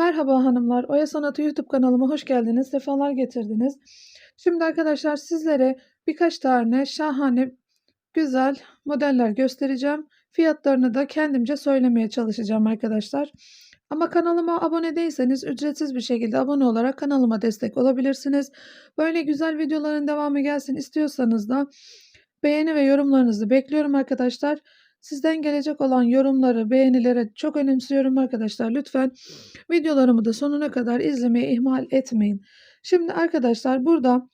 Merhaba hanımlar, Oya Sanatı YouTube kanalıma hoş geldiniz, sefalar getirdiniz. Şimdi arkadaşlar sizlere birkaç tane şahane, güzel modeller göstereceğim. Fiyatlarını da kendimce söylemeye çalışacağım arkadaşlar. Ama kanalıma abone değilseniz ücretsiz bir şekilde abone olarak kanalıma destek olabilirsiniz. Böyle güzel videoların devamı gelsin istiyorsanız da beğeni ve yorumlarınızı bekliyorum arkadaşlar. Sizden gelecek olan yorumları, beğenileri çok önemsiyorum arkadaşlar. Lütfen videolarımı da sonuna kadar izlemeyi ihmal etmeyin. Şimdi arkadaşlar burada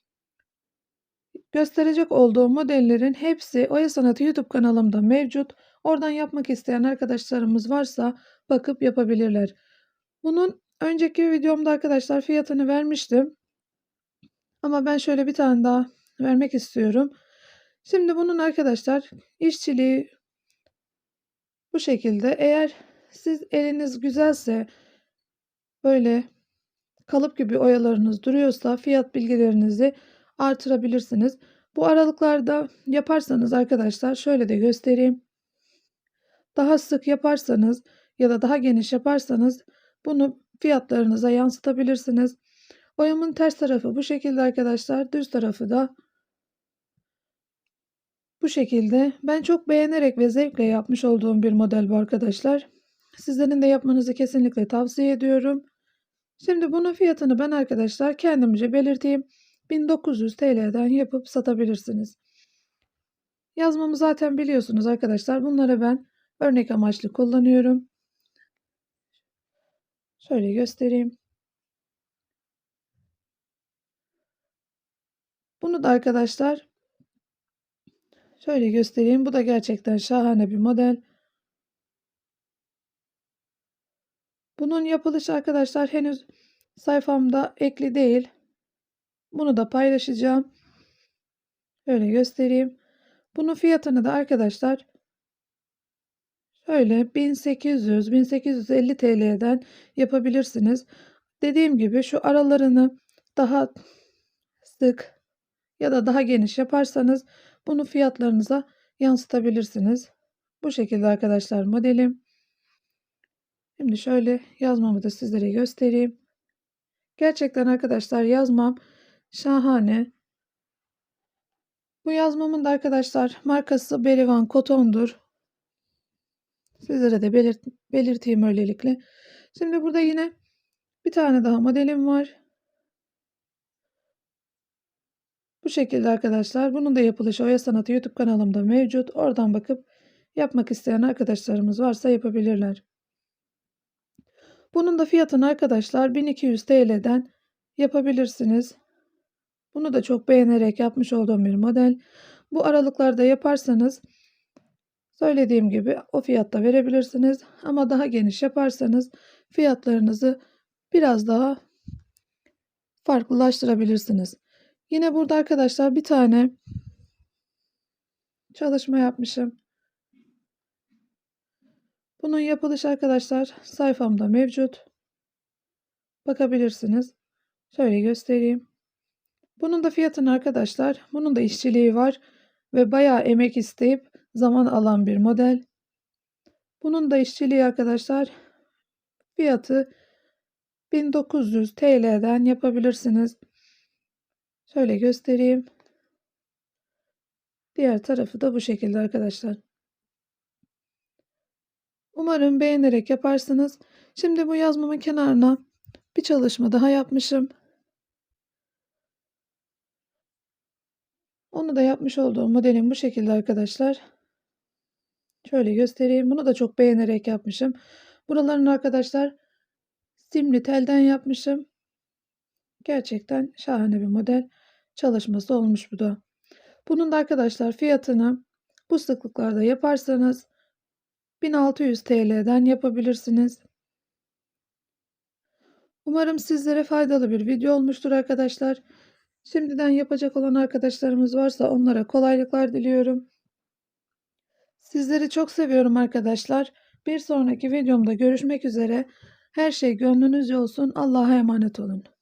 gösterecek olduğum modellerin hepsi Oya Sanatı YouTube kanalımda mevcut. Oradan yapmak isteyen arkadaşlarımız varsa bakıp yapabilirler. Bunun önceki videomda arkadaşlar fiyatını vermiştim. Ama ben şöyle bir tane daha vermek istiyorum. Şimdi bunun arkadaşlar işçiliği bu şekilde. Eğer siz eliniz güzelse böyle kalıp gibi oyalarınız duruyorsa fiyat bilgilerinizi artırabilirsiniz. Bu aralıklarda yaparsanız arkadaşlar şöyle de göstereyim. Daha sık yaparsanız ya da daha geniş yaparsanız bunu fiyatlarınıza yansıtabilirsiniz. Oyamın ters tarafı bu şekilde arkadaşlar. Düz tarafı da bu şekilde. Ben çok beğenerek ve zevkle yapmış olduğum bir model bu arkadaşlar. Sizlerin de yapmanızı kesinlikle tavsiye ediyorum. Şimdi bunun fiyatını ben arkadaşlar kendimce belirteyim. 1900 TL'den yapıp satabilirsiniz. Yazmamı zaten biliyorsunuz arkadaşlar. Bunları ben örnek amaçlı kullanıyorum. Şöyle göstereyim. Bunu da arkadaşlar şöyle göstereyim. Bu da gerçekten şahane bir model. Bunun yapılışı arkadaşlar henüz sayfamda ekli değil. Bunu da paylaşacağım. Şöyle göstereyim. Bunun fiyatını da arkadaşlar şöyle 1800-1850 TL'den yapabilirsiniz. Dediğim gibi şu aralarını daha sık ya da daha geniş yaparsanız bunu fiyatlarınıza yansıtabilirsiniz. Bu şekilde arkadaşlar modelim. Şimdi şöyle yazmamı da sizlere göstereyim. Gerçekten arkadaşlar yazmam şahane. Bu yazmamın da arkadaşlar markası Berivan Koton'dur. Sizlere de belirt belirteyim öylelikle. Şimdi burada yine bir tane daha modelim var. Bu şekilde arkadaşlar. Bunun da yapılışı Oya Sanatı YouTube kanalımda mevcut. Oradan bakıp yapmak isteyen arkadaşlarımız varsa yapabilirler. Bunun da fiyatını arkadaşlar 1200 TL'den yapabilirsiniz. Bunu da çok beğenerek yapmış olduğum bir model. Bu aralıklarda yaparsanız söylediğim gibi o fiyatta verebilirsiniz. Ama daha geniş yaparsanız fiyatlarınızı biraz daha farklılaştırabilirsiniz. Yine burada arkadaşlar bir tane çalışma yapmışım. Bunun yapılışı arkadaşlar sayfamda mevcut. Bakabilirsiniz. Şöyle göstereyim. Bunun da fiyatını arkadaşlar, bunun da işçiliği var ve bayağı emek isteyip zaman alan bir model. Bunun da işçiliği arkadaşlar fiyatı 1900 TL'den yapabilirsiniz. Şöyle göstereyim. Diğer tarafı da bu şekilde arkadaşlar. Umarım beğenerek yaparsınız. Şimdi bu yazmamın kenarına bir çalışma daha yapmışım. Onu da yapmış olduğum modelim bu şekilde arkadaşlar. Şöyle göstereyim. Bunu da çok beğenerek yapmışım. Buralarını arkadaşlar simli telden yapmışım. Gerçekten şahane bir model çalışması olmuş bu da. Bunun da arkadaşlar fiyatını bu sıklıklarda yaparsanız 1600 TL'den yapabilirsiniz. Umarım sizlere faydalı bir video olmuştur arkadaşlar. Şimdiden yapacak olan arkadaşlarımız varsa onlara kolaylıklar diliyorum. Sizleri çok seviyorum arkadaşlar. Bir sonraki videomda görüşmek üzere. Her şey gönlünüzce olsun. Allah'a emanet olun.